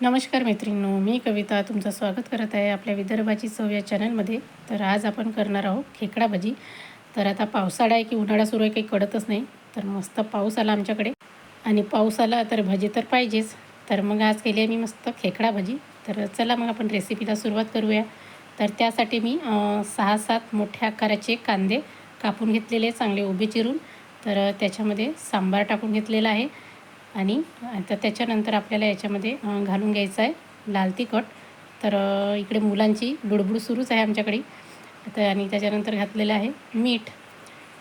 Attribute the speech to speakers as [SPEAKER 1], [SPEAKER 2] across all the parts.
[SPEAKER 1] नमस्कार मैत्रिणींनो मी कविता तुमचं स्वागत करत आहे आपल्या विदर्भाची चव या चॅनलमध्ये. तर आज आपण करणार आहोत खेकडा भाजी. तर आता पावसाळा आहे की उन्हाळा सुरू आहे काही कळतच नाही. तर मस्त पाऊस आला आमच्याकडे. आणि पाऊस आला तर भाजी तर पाहिजेच. तर मग आज केली आहे मी मस्त खेकडा भजी. तर चला मग आपण रेसिपीला सुरुवात करूया. तर त्यासाठी मी सहा सात मोठ्या आकाराचे कांदे कापून घेतलेले चांगले उभे चिरून. तर त्याच्यामध्ये सांबार टाकून घेतलेला आहे. आणि आता त्याच्यानंतर आपल्याला याच्यामध्ये घालून घ्यायचं आहे लाल तिखट. तर इकडे मुलांची बुडबुड सुरूच आहे आमच्याकडे. तर आणि त्याच्यानंतर घातलेलं आहे मीठ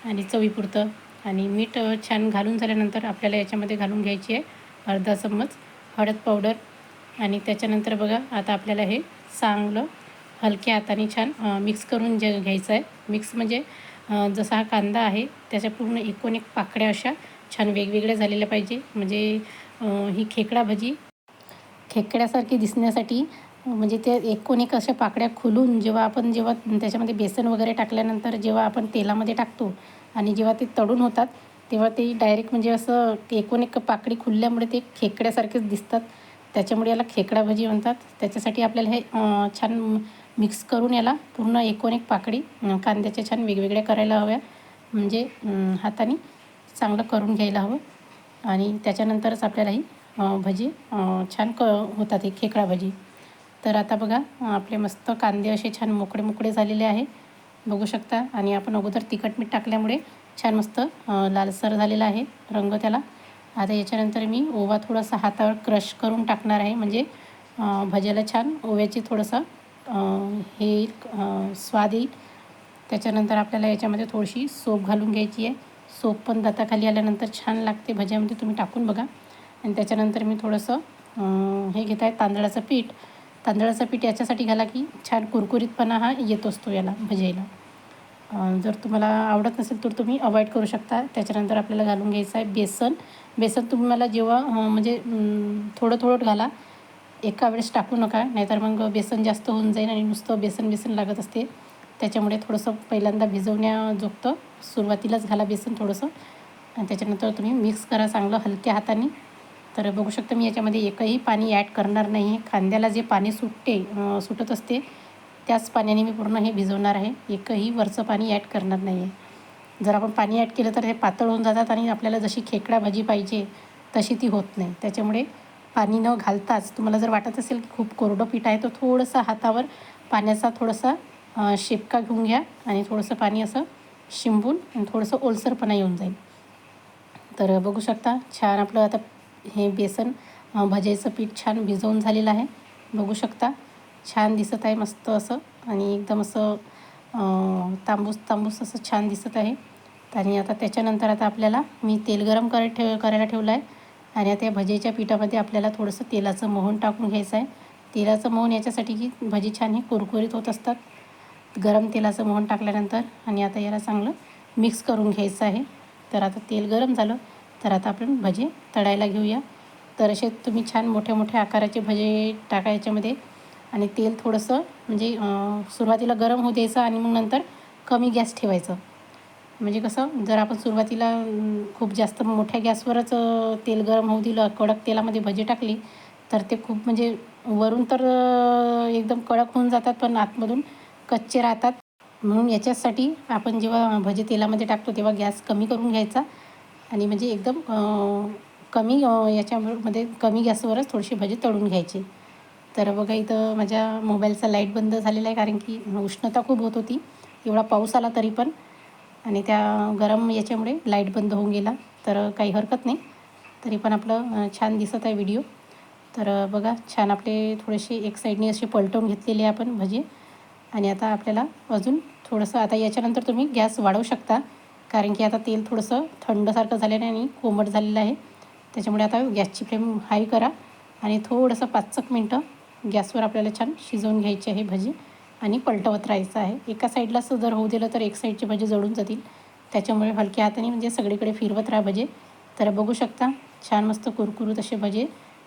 [SPEAKER 1] आणि चवीपुरतं. आणि मीठ छान घालून झाल्यानंतर आपल्याला याच्यामध्ये घालून घ्यायची आहे अर्धा चम्मच हळद पावडर. आणि त्याच्यानंतर बघा आता आपल्याला हे चांगलं हलक्या हाताने छान मिक्स करून जे घ्यायचं आहे. मिक्स म्हणजे जसा हा कांदा आहे त्याच्या पूर्ण एकूण एक पाकड्या अशा छान वेगवेगळ्या झालेल्या पाहिजे. म्हणजे ही खेकडा भजी खेकड्यासारखी दिसण्यासाठी म्हणजे ते एकूण एक अशा पाकड्या खुलून जेव्हा आपण जेव्हा त्याच्यामध्ये बेसन वगैरे टाकल्यानंतर जेव्हा आपण तेलामध्ये टाकतो आणि जेव्हा ते तळून होतात तेव्हा ते डायरेक्ट म्हणजे असं ते एकूण एक पाकडी खुलल्यामुळे ते खेकड्यासारखेच दिसतात. त्याच्यामुळे याला खेकडा भजी म्हणतात. त्याच्यासाठी आपल्याला हे छान मिक्स करून याला पूर्ण एकूण एक पाकडी कांद्याच्या छान वेगवेगळ्या करायला हव्या. म्हणजे हाताने चांगलं करून घ्यायला हवं. आणि त्याच्यानंतरच आपल्याला ही भजी छान क होतात ही खेकडा भजी. तर आता बघा आपले मस्त कांदे असे छान मोकळे मोकळे झालेले आहे. बघू शकता. आणि आपण अगोदर तिखट मीठ टाकल्यामुळे छान मस्त लालसर झालेला आहे रंग त्याला. आता याच्यानंतर मी ओवा थोडासा हातावर क्रश करून टाकणार आहे. म्हणजे भज्याला छान ओव्याची थोडंसं हे स्वाद येईल. त्याच्यानंतर आपल्याला याच्यामध्ये थोडीशी सोप घालून घ्यायची आहे. सोप पण दाताखाली आल्यानंतर छान लागते. भज्यामध्ये तुम्ही टाकून बघा. आणि त्याच्यानंतर मी थोडंसं हे घेत आहे तांदळाचं पीठ. तांदळाचं पीठ याच्यासाठी घाला की छान कुरकुरीतपणा हा येत असतो याला भज्याला. जर तुम्हाला आवडत नसेल तर तुम्ही अवॉइड करू शकता. त्याच्यानंतर आपल्याला घालून घ्यायचं आहे बेसन. बेसन तुम्ही मला जेव्हा म्हणजे थोडं थोडं घाला. एका वेळेस टाकू नका. नाहीतर मग बेसन जास्त होऊन जाईल आणि नुसतं बेसन बेसन लागत असते. त्याच्यामुळे थोडंसं पहिल्यांदा भिजवण्याजोगतं सुरुवातीलाच घाला बेसन थोडंसं. आणि त्याच्यानंतर तुम्ही मिक्स करा चांगलं हलक्या हाताने. तर बघू शकता मी याच्यामध्ये एकही पाणी ॲड करणार नाही. आहे जे पाणी सुटते सुटत असते त्याच पाण्याने मी पूर्ण हे भिजवणार आहे. एकही वरचं पाणी ॲड करणार नाही आहे जर आपण पाणी ॲड केलं तर हे पातळ होऊन जातात आणि आपल्याला जशी खेकडा भाजी पाहिजे तशी ती होत नाही. त्याच्यामुळे पाणी न घालताच तुम्हाला जर वाटत असेल की खूप कोरडं पीठ आहे तर थोडंसं हातावर पाण्याचा थोडासा शेपका घेऊन घ्या आणि थोडंसं पाणी असं शिंबून आणि थोडंसं ओलसरपणा येऊन जाईल. तर बघू शकता छान आपलं आता हे बेसन भजायचं भज्याचं पीठ छान भिजवून झालेलं आहे. बघू शकता छान दिसत आहे मस्त असं आणि एकदम असं तांबूस तांबूस असं छान दिसत आहे. आणि आता त्याच्यानंतर आता आपल्याला मी तेल गरम कराय ठेव करायला ठेवलं आहे. आणि आता या भजेच्या पिठामध्ये आपल्याला थोडंसं तेलाचं मोहन टाकून घ्यायचं आहे. तेलाचं मोहन याच्यासाठी की भजी छान हे कुरकुरीत होत असतात. गरम तेलाचं मोहन टाकल्यानंतर आणि आता याला चांगलं मिक्स करून घ्यायचं आहे. तर आता तेल गरम झालं तर आता आपण भजे तळायला घेऊया. तर असे तुम्ही छान मोठ्या मोठ्या आकाराचे भजे टाका याच्यामध्ये. आणि तेल थोडंसं म्हणजे सुरुवातीला गरम होऊ द्यायचं आणि मग नंतर कमी गॅस ठेवायचं. म्हणजे कसं जर आपण सुरुवातीला खूप जास्त मोठ्या गॅसवरच तेल गरम होऊ दिलं कडक तेलामध्ये भजी टाकली तर ते खूप म्हणजे वरून तर एकदम कडक होऊन जातात पण आतमधून कच्चे राहतात. म्हणून याच्यासाठी आपण जेव्हा भजे तेलामध्ये टाकतो तेव्हा गॅस कमी करून घ्यायचा. आणि म्हणजे एकदम कमी याच्यामध्ये कमी गॅसवरच थोडीशी भजी तळून घ्यायची. तर बघा इथं माझ्या मोबाईलचा लाइट बंद झालेला आहे कारण की उष्णता खूप होत होती. एवढा पाऊस आला तरी पण. आणि त्या गरम याच्यामुळे लाइट बंद होऊन गेला. तर काही हरकत नाही. तरी पण आपलं छान दिसत आहे व्हिडिओ. तर बघा छान आपले थोडेसे एक साईडने असे पलटवून घेतलेले आहे आपण भजी. आणि आता आपल्याला अजून थोडंसं आता याच्यानंतर तुम्ही गॅस वाढवू शकता. कारण की आता तेल थोडंसं थंडसारखं झालेलं आहे आणि कोमट झालेलं आहे. त्याच्यामुळे आता गॅसची फ्लेम हाय करा. आणि थोडंसं पाच एक मिनटं गॅसवर आपल्याला छान शिजवून घ्यायची आहे भजी आणि पलटवत राहायचं आहे. एका साईडलाच जर होऊ दिलं तर एक साईडची भजी जळून जातील. त्याच्यामुळे हलक्या हाताने म्हणजे सगळीकडे फिरवत राहा भजे. तर बघू शकता छान मस्त कुरकुरीत असे भजे.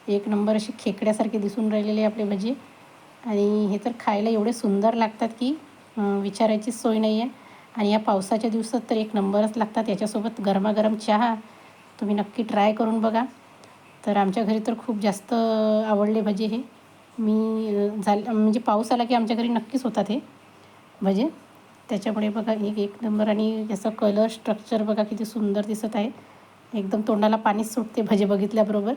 [SPEAKER 1] एक नंबर असे खेकड्यासारखे दिसून राहिलेले आपले भजे. आणि हे तर खायला एवढे सुंदर लागतात की विचारायची सोय नाही आहे आणि या पावसाच्या दिवसात तर एक नंबरच लागतात. याच्यासोबत गरमागरम चहा तुम्ही नक्की ट्राय करून बघा. तर आमच्या घरी तर खूप जास्त आवडले भजे हे. मी झालं म्हणजे पाऊस आला की आमच्या घरी नक्कीच होतात हे भजे. त्याच्यामुळे बघा एक एक नंबर आणि याचं कलर स्ट्रक्चर बघा किती सुंदर दिसत आहे. एकदम तोंडाला पाणीच सुटते भजे बघितल्याबरोबर.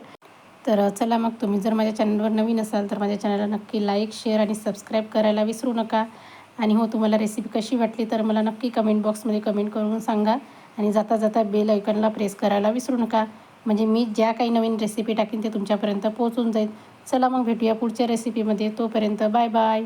[SPEAKER 1] तर चला मग तुम्ही जर माझ्या चॅनलवर नवीन असाल तर माझ्या चॅनलला नक्की लाईक शेअर आणि सबस्क्राईब करायला विसरू नका. आणि हो तुम्हाला रेसिपी कशी वाटली तर मला नक्की कमेंट बॉक्समध्ये कमेंट करून सांगा. आणि जाता जाता बेल ऐकनला प्रेस करायला विसरू नका. म्हणजे मी ज्या काही नवीन रेसिपी टाकीन ते तुमच्यापर्यंत पोहोचून जाईल. चला मग भेटूया पुढच्या रेसिपीमध्ये तोपर्यंत बाय बाय